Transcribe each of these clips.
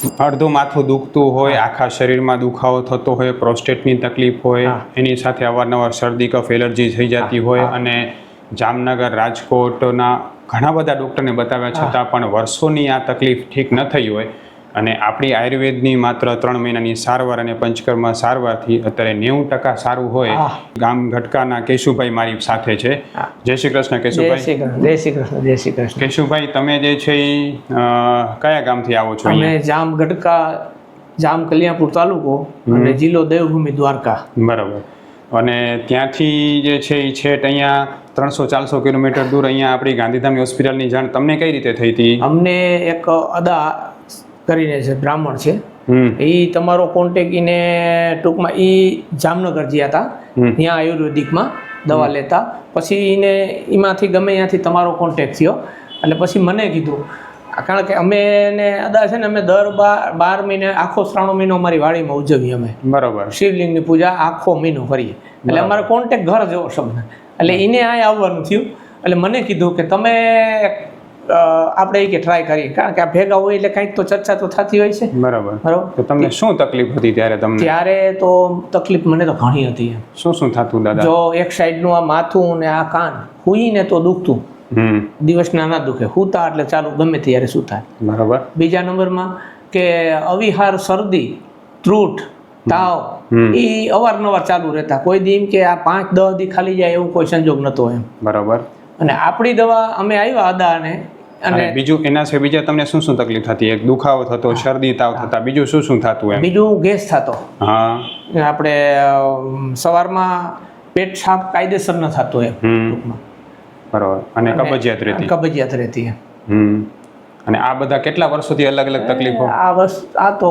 અડધું માથું દુખતું હોય આખા શરીરમાં દુખાવો થતો હોય પ્રોસ્ટેટની તકલીફ હોય એની સાથે અવારનવાર શરદી કફ એલર્જી થઈ જતી હોય અને જામનગર રાજકોટના ઘણા બધા ડૉક્ટરને બતાવ્યા છતાં પણ વર્ષોની આ તકલીફ ઠીક ન થઈ હોય. અને આપણી આયુર્વેદની માત્ર ત્રણ મહિનાની સારવાર અને પંચકર્મ સારવારથી અત્યારે નેવું ટકા સારું હોય. ગામ ઘટકાના કેશુભાઈ મારી સાથે છે. જય શ્રી કૃષ્ણ કેશુભાઈ. જય શ્રી કૃષ્ણ જય શ્રી કૃષ્ણ. કેશુભાઈ તમે જે છે એ કયા ગામથી આવો છો અમે જામ ગઢકા જામ કલ્યાણપુર તાલુકો અને જિલ્લો દેવભૂમિ દ્વારકા. બરાબર. અને ત્યાંથી જે છે એ છેટ અહીંયા ત્રણસો ચારસો કિલોમીટર દૂર અહીંયા આપણી ગાંધીધામની હોસ્પિટલની જાણ તમને કઈ રીતે થઈ હતી? અમને એક અદા કરીને છે બ્રાહ્મણ છે એ તમારો કોન્ટેક એને ટૂંકમાં એ જામનગર ગયા હતા. ત્યાં આયુર્વેદિકમાં દવા લેતા. પછી એને એમાંથી ગમે ત્યાંથી તમારો કોન્ટેક થયો. એટલે પછી મને કીધું કારણ કે અમે ને અદા છે ને અમે દર બાર બાર મહિને આખો શ્રાણો મહિનો અમારી વાડીમાં ઉજવીએ અમે. બરાબર. શિવલિંગની પૂજા આખો મહિનો કરીએ. એટલે અમારો કોન્ટેક ઘર જેવો શબ્દ. એટલે એને આ આવવાનું થયું. એટલે મને કીધું કે તમે આપણે કે ટ્રાય કરીએ. કારણ કે આ ભેગા હોય એટલે કંઈક તો ચર્ચા તો થતી હોય છે. બરાબર. બરાબર? તો તમને શું તકલીફ હતી ત્યારે તમને? ત્યારે તો તકલીફ મને તો ઘણી હતી શું શું થતું દાદા? જો એક સાઈડનું આ માથું ને આ કાન હુઈને તો દુખતું. દિવસ દિવસના ના દુખે. હુતા એટલે ચાલુ ગમે ત્યારે થાય બરાબર. બીજા નંબરમાં કે અવિહાર શરદી ત્રુટ તાવ. એ અવારનવાર ચાલુ રહેતા. કોઈ દી કે આ પાંચ દસ દી ખાલી જાય એવું કોઈ સંજોગ નતો એમ. બરાબર. અને આપણી દવા અમે આવ્યા અદાને અને બીજું એના સિવાય બીજા તમને શું શું તકલીફ થતી? એક દુખાવો થતો શરદી તાવ થતા બીજું શું શું થતું એમ? બીજું ગેસ થતો. હા. આપણે સવારમાં પેટ સાફ કાયદેસર ન થતું એમ બરોબર ટૂંકમાં. બરાબર. અને કબજિયાત રહેતી. કબજિયાત રહેતી હમ. અને આ બધા કેટલા વર્ષોથી અલગ અલગ તકલીફો? આ વર્ષ આ તો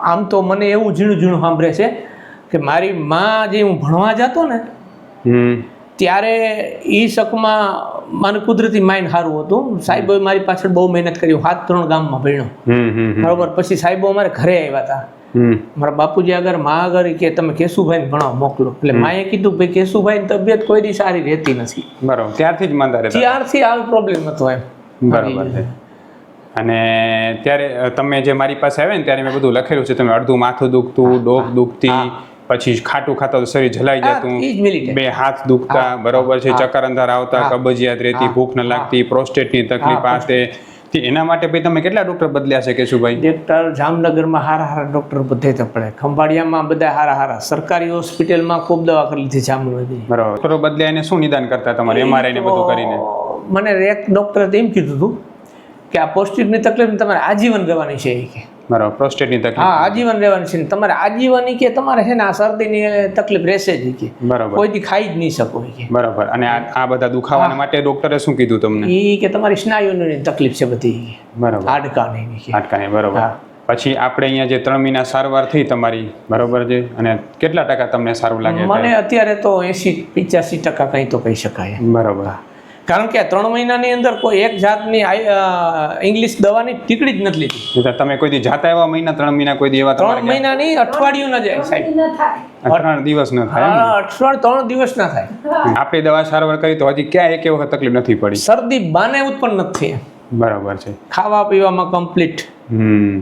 આમ તો મને એવું ઝીણું ઝીણું સાંભળે છે કે મારી માં જે હું ભણવા જતો ને હમ. ત્યારે એ શકમાં મને કુદરતી માઇન્ડ સારું હતું. સાહેબોએ મારી પાછળ બહુ મહેનત કરી હાથ ત્રણ ગામમાં ભણ્યો. બરોબર પછી સાહેબો અમારે ઘરે આવ્યા હતા. મારા બાપુજી આગળ મા આગળ કે તમે કેશુભાઈને ભણાવ મોકલો. એટલે માએ કીધું ભાઈ કેશુભાઈની તબિયત કોઈ દી સારી રહેતી નથી. બરાબર ત્યારથી જ માંદા રહેતા. ત્યારથી આ પ્રોબ્લેમ હતો એમ. બરાબર છે. અને ત્યારે તમે જે મારી પાસે આવ્યા ને ત્યારે મેં બધું લખેલું છે. તમે અડધું માથું દુખતું ડોક દુખતી પછી ખાટું ખાતા તો શરીર જલાઈ જતું. બે હાથ દુખતા બરોબર છે ચક્કર અંધાર આવતા કબજિયાત રહેતી ભૂખ ન લાગતી પ્રોસ્ટેટની તકલીફ આ તે એના માટે ભાઈ તમે કેટલા ડોક્ટર બદલ્યા છે કેશુભાઈ? ડોક્ટર જામનગરમાં હારા હારા ડોક્ટર બધે પડે. ખંભાળિયામાં બધા હારા હારા. સરકારી હોસ્પિટલમાં ખૂબ દવા કરી લીધી જામનગરની બરાબર. ડોક્ટરો બદલ્યા એને શું નિદાન કરતા તમારે એમઆરઆઈ ને બધું કરીને? મને એક ડોક્ટરે એમ કીધું હતું કે આ પૌષ્ટિકની તકલીફ તમારે આજીવન રહેવાની છે કે. બરાબર પ્રોસ્ટેટની તકલીફ. હા આજીવન રહેવાની છે તમારે આજીવન કે તમારે છે ને આ શરદીની તકલીફ રહેશે જ કે. બરાબર. કોઈ દી ખાઈ જ નહીં શકો કે. બરાબર. અને આ બધા દુખાવાના માટે ડોક્ટરે શું કીધું તમને? એ કે તમારી સ્નાયુની તકલીફ છે બધી બરાબર. હાડકાની હાડકાની બરોબર. પછી આપણે અહીંયા જે ત્રણ મહિના સારવાર થઈ તમારી બરોબર છે? અને કેટલા ટકા તમને સારું લાગે મને અત્યારે? તો એસી પિચ્યાસી ટકા કંઈ તો કહી શકાય. બરોબર. કારણ કે ત્રણ મહિનાની અંદર કોઈ એક જાતની ઇંગ્લિશ દવાની ટીકડી જ નથી લીધી. તમે કોઈ દી જાતા એવા મહિના ત્રણ મહિના કોઈ દી એવા તમારે ત્રણ મહિનાની અઠવાડિયું ન જાય સાહેબ. ત્રણ દિવસ ન થાય અઠવાડિયું ત્રણ દિવસ ના થાય. આપણી દવા સારવાર કરી તો હજી ક્યાં એક વખત તકલીફ નથી પડી. શરદી બાને ઉત્પન્ન નથી બરાબર છે. ખાવા પીવામાં કમ્પ્લીટ હમ.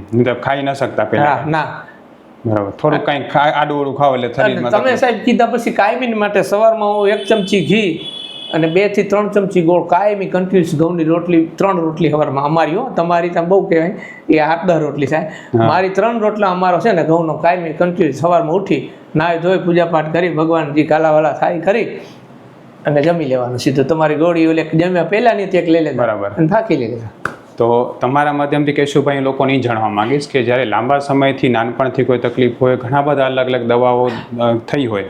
ખાઈ ન શકતા પેલા ના. બરાબર. થોડું કઈ આડું ઓળું ખાવ એટલે તમે સાહેબ કીધા પછી કાયમી માટે સવારમાં હું એક ચમચી ઘી અને બેથી ત્રણ ચમચી ગોળ કાયમી કન્ફ્યુઝ ઘઉંની રોટલી ત્રણ રોટલી સવારમાં અમારી હો. તમારી ત્યાં બહુ કહેવાય. એ આઠ દસ રોટલી થાય. મારી ત્રણ રોટલા અમારો છે ને ઘઉંનો કાયમી કન્ફ્યુઝ સવારમાં ઉઠી નાય ધોઈ પૂજાપાઠ કરી ભગવાનજી કાલાવાલા થાય કરી અને જમી લેવાનું. સીધું તમારી ગોળી ઓલે જમ્યા પહેલાંની એક લઈ લે બરાબર. અને થાકી લેતા તો તમારા માધ્યમથી કેશુભાઈ લોકોને જાણવા માંગીશ કે જ્યારે લાંબા સમયથી નાનપણથી કોઈ તકલીફ હોય ઘણા બધા અલગ અલગ દવાઓ થઈ હોય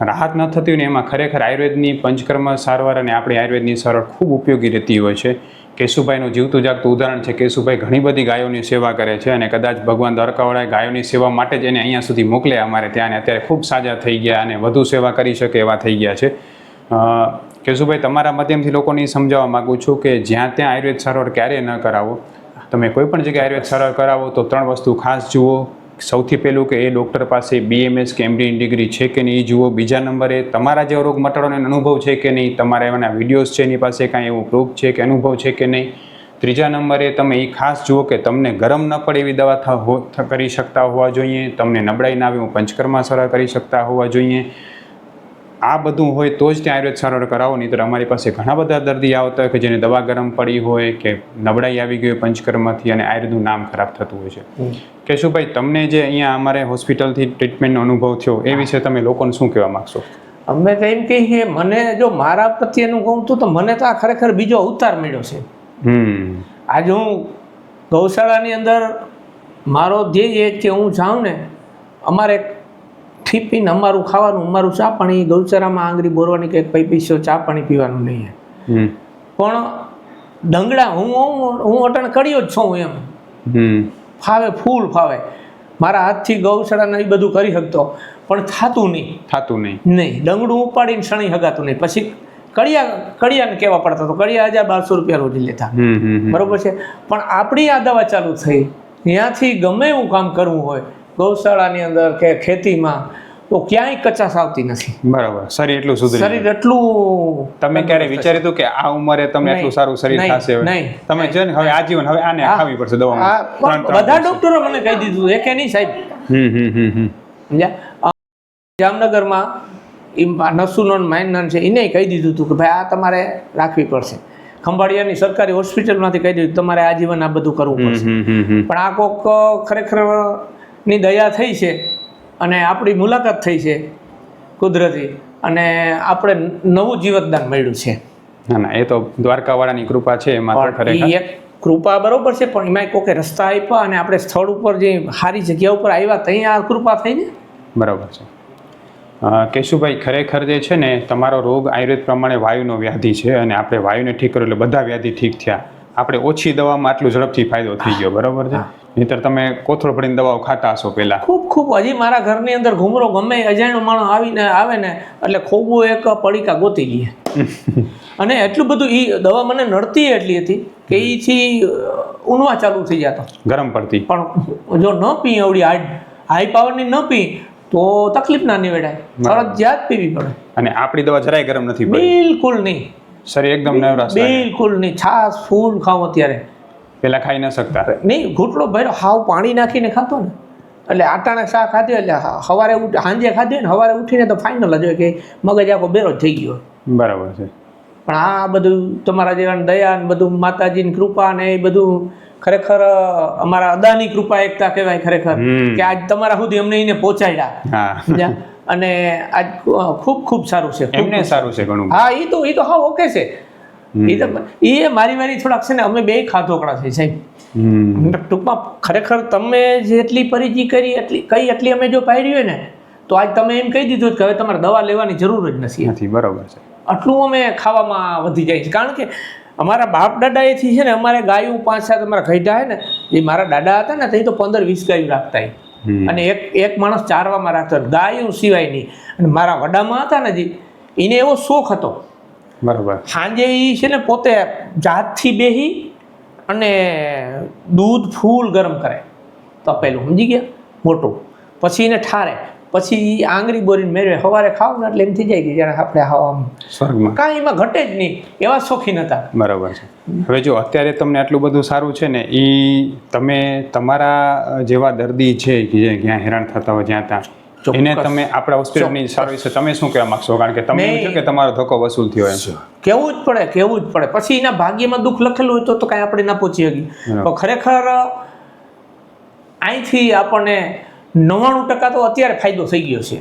રાહત ન થતી હોય ને એમાં ખરેખર આયુર્વેદની પંચકર્મ સારવાર અને આપણી આયુર્વેદની સારવાર ખૂબ ઉપયોગી રહેતી હોય છે. કેશુભાઈનું જીવતું જાગતું ઉદાહરણ છે, કેશુભાઈ ઘણી બધી ગાયોની સેવા કરે છે અને કદાચ ભગવાન દ્વારકાવાળાએ ગાયોની સેવા માટે જ એને અહીંયા સુધી મોકલ્યા અમારે ત્યાં અને અત્યારે ખૂબ સાજા થઈ ગયા અને વધુ સેવા કરી શકે એવા થઈ ગયા છે. કેશુભાઈ, તમારા માધ્યમથી લોકોને સમજાવવા માગું છું કે જ્યાં ત્યાં આયુર્વેદ સારવાર ક્યારેય ન કરાવો. તમે કોઈ પણ જગ્યાએ આયુર્વેદ સારવાર કરાવો તો ત્રણ વસ્તુ ખાસ જુઓ. સૌથી પહેલું કે એ ડૉક્ટર પાસે બીએમએસ કે એમડીની ડિગ્રી છે કે નહીં એ જુઓ. બીજા નંબરે, તમારા જેવો રોગ મટાડવાનો અનુભવ છે કે નહીં? તમારા એવાના વિડીયોઝ છે એની પાસે કાંઈ એવું પ્રૂફ છે કે અનુભવ છે કે નહીં? ત્રીજા નંબરે, તમે એ ખાસ જુઓ કે તમને ગરમ ન પડે એવી દવા કરી શકતા હોવા જોઈએ. તમને નબળાઈ ના આવે એવું પંચકર્મા સારા કરી શકતા હોવા જોઈએ. આ બધું હોય તો જ ત્યાં આયુર્વેદ સારવાર કરાવો. નહીં તો અમારી પાસે ઘણા બધા દર્દી આવતા હોય કે જેને દવા ગરમ પડી હોય કે નબળાઈ આવી ગઈ હોય પંચકર્મથી અને આયુર્વેદનું નામ ખરાબ થતું હોય છે. કેશુભાઈ તમને જે અહીંયા અમારે હોસ્પિટલથી ટ્રીટમેન્ટનો અનુભવ થયો એ વિશે તમે લોકોને શું કહેવા માગશો? અમે તો એમ કહીએ કે મને જો મારા પ્રત્યેનું કહું તું તો મને તો આ ખરેખર બીજો અવતાર મળ્યો છે. હમ. આજે હું ગૌશાળાની અંદર મારો ધ્યેય એ કે હું જાઉં ને અમારે ઠીપીને અમારું ખાવાનું અમારું ચા પાણી ગૌચરામાં આંગળી બોરવાની કંઈક પૈ પૈસો ચા પાણી પીવાનું નહીં પણ ડંગડા હું હું હું અટણ કર્યો જ છું એમ. હમ. ફાવે ફૂલ ફાવે. મારા હાથથી ગૌશાળાને એ બધું કરી શકતો. પણ થતું નહીં. થતું નહીં. નહીં. ડંગડું ઉપાડીને શણી હગાતું નહીં. પછી કડિયા કડિયાને કહેવા પડતા તો કડિયા હજાર બારસો રૂપિયા રોજ લેતા. બરોબર છે? પણ આપણી આ દવા ચાલુ થઈ. ત્યાંથી ગમે એવું કામ કરવું હોય ગૌશાળાની અંદર કે ખેતીમાં તો ક્યાંય કચાશ આવતી નથી. બરાબર. શરીર એટલું સુધરી શરીર એટલું તમે ક્યારે વિચાર્યું કે આ ઉંમરે તમને એટલું સારું શરીર થશે? નહીં, તમે છે ને હવે આજીવન હવે આને ખાવી પડશે દવા બધા ડોક્ટરો મને કહી દીધું એકે નહીં સાહેબ. હમ હમ હમ જામનગરમાં એમ નસુનો માઇનન છે એને કહી દીધું હતું કે ભાઈ આ તમારે રાખવી પડશે. ખંભાળિયાની સરકારી હોસ્પિટલમાંથી કહી દીધું તમારે આજીવન આ બધું કરવું પડશે. પણ આ કોક ખરેખર ની દયા થઈ છે અને આપણી મુલાકાત થઈ છે કુદરતી અને આપણે નવું જીવતદાન મળ્યું છે. ના ના એ તો દ્વારકાવાળાની કૃપા છે એમાં એક કૃપા બરોબર છે પણ એમાં કોકે રસ્તા આપ્યા અને આપણે સ્થળ ઉપર જે સારી જગ્યા ઉપર આવ્યા ત્યાં આ કૃપા થઈ ને? બરાબર છે. કેશુભાઈ ખરેખર જે છે ને તમારો રોગ આયુર્વેદ પ્રમાણે વાયુનો વ્યાધિ છે અને આપણે વાયુને ઠીક કર્યું એટલે બધા વ્યાધિ ઠીક થયા. આપણે ઓછી દવામાં આટલું ઝડપથી ફાયદો થઈ ગયો બરાબર છે? નહીતર તમે કોથળો ભરીને દવાઓ ખાતા હશો પહેલા. ખૂબ ખૂબ. હજી મારા ઘરની અંદર ઘૂમરો ગમે અજાણ્યો માણસ આવીને આવે ને એટલે ખૂબ એક પડીકા ગોતી લઈએ અને એટલું બધું એ દવા મને નડતી એટલી હતી કે એથી ઊનવા ચાલુ થઈ જતો. ગરમ પડતી. પણ જો ન પી એવડી હાઈ હાઈ પાવરની ન પી તો તકલીફ ના નિવેડાય. ફરજિયાત પીવી પડે. અને આપણી દવા જરાય ગરમ નથી બિલકુલ નહીં. શરીર એકદમ નવરાશ. બિલકુલ નહીં. છાસ ફૂલ ખાવ અત્યારે. પેલા ખાઈ ન શકતા. નહીં ઘૂંટડો ભર્યો હાવ પાણી નાખીને ખાતો ને. એટલે આટાણા શાક ખાધું એટલે સવારે સાંજે ખાધું ને સવારે ઉઠીને તો ફાઇનલ જ હોય કે મગજ આખો બેરો થઈ ગયો. બરાબર છે. પણ આ બધું તમારા જેવા દયા ને બધું માતાજીની કૃપા ને એ બધું ખરેખર અમારા અદાની કૃપા એકતા કહેવાય ખરેખર કે આજ તમારા સુધી અમને એને પહોંચાડ્યા. અને આજ ખૂબ ખૂબ સારું છે એમને સારું છે ઘણું. હા એ તો એ તો હા ઓકે છે. એ તો એ મારી મારી થોડાક છે ને અમે બે ખાધોકડા છે સાહેબ. ટૂંકમાં ખરેખર તમે જેટલી પરિચય કરી એટલી કઈ એટલી અમે જો પાડી હોય ને તો આજ તમે એમ કહી દીધું કે હવે તમારે દવા લેવાની જરૂર જ નથી. નથી બરાબર છે. આટલું અમે ખાવામાં વધી જાય છે. કારણ કે અમારા બાપ દાદાએથી છે ને અમારે ગાયું પાંચ સાત અમારા ઘઈટા હે ને એ મારા દાદા હતા ને તે તો પંદર વીસ ગાયું રાખતા અને એક એક માણસ ચારવામાં રાખતો ગાયું સિવાય નહીં અને મારા વડામાં હતા ને જે એને એવો શોખ હતો. બરાબર. સાંજે એ છે ને પોતે જાતથી બેહી અને દૂધ ફૂલ ગરમ કરે. તપેલું સમજી ગયા? મોટું. પછી એને ઠારે. પછી એ આંગળી બોરીને મેળવે સવારે ખાવ ને એટલે એમ થઈ જાય કે જ્યારે આપણે આમ સ્વર્ગમાં. કાંઈ એમાં ઘટે જ નહીં એવા શોખીન હતા. બરાબર છે. હવે જો અત્યારે તમને આટલું બધું સારું છે ને એ તમે તમારા જેવા દર્દી છે કે જે ક્યાં હેરાન થતા હોય જ્યાં ત્યાં. એને તમે આપણા હોસ્પિટલની સારું વિશે તમે શું કહેવા માંગશો? કારણ કે તમે એમ કે તમારો ધક્કો વસૂલ થયો એમ. કેવું જ પડે કેવું જ પડે. પછી એના ભાગ્યમાં દુઃખ લખેલું હોય તો તો કાંઈ આપણે ના પહોંચી શકીએ. પણ ખરેખર અહીંથી આપણને નવ્વાણું ટકા તો અત્યારે ફાયદો થઈ ગયો છે.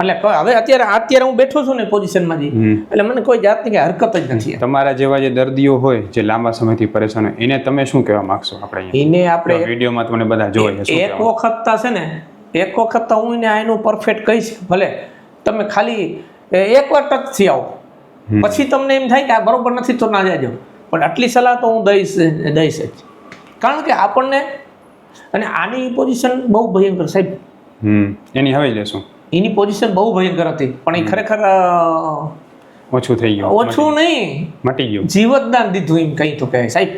એટલે હવે અત્યારે અત્યારે હું બેઠો છું ને પોઝિશનમાં જઈ એટલે મને કોઈ જાતની કે હરકત જ નથી. તમારા જેવા જે દર્દીઓ હોય જે લાંબા સમયથી પરેશાન હોય એને તમે શું કહેવા માંગશો આપણે એને આપણે વિડીયોમાં તમને બધા જોઈએ એક વખત તા છે ને એક વખત તો હું એને આનું પરફેક્ટ કહીશ ભલે. તમે ખાલી એક એકવાર ટચ થઈ આવો. પછી તમને એમ થાય કે આ બરોબર નથી તો ના જાજો. પણ આટલી સલાહ તો હું દઈશ દઈશ જ. કારણ કે આપણને અને આની પોઝિશન બહુ ભયંકર સાહેબ. હમ. એની હવે લેશું. એની પોઝિશન બહુ ભયંકર હતી. પણ એ ખરેખર ઓછું થઈ ગયું. ઓછું નહીં. મટી ગયું. જીવતદાન દીધું એમ કંઈ તો કહે સાહેબ.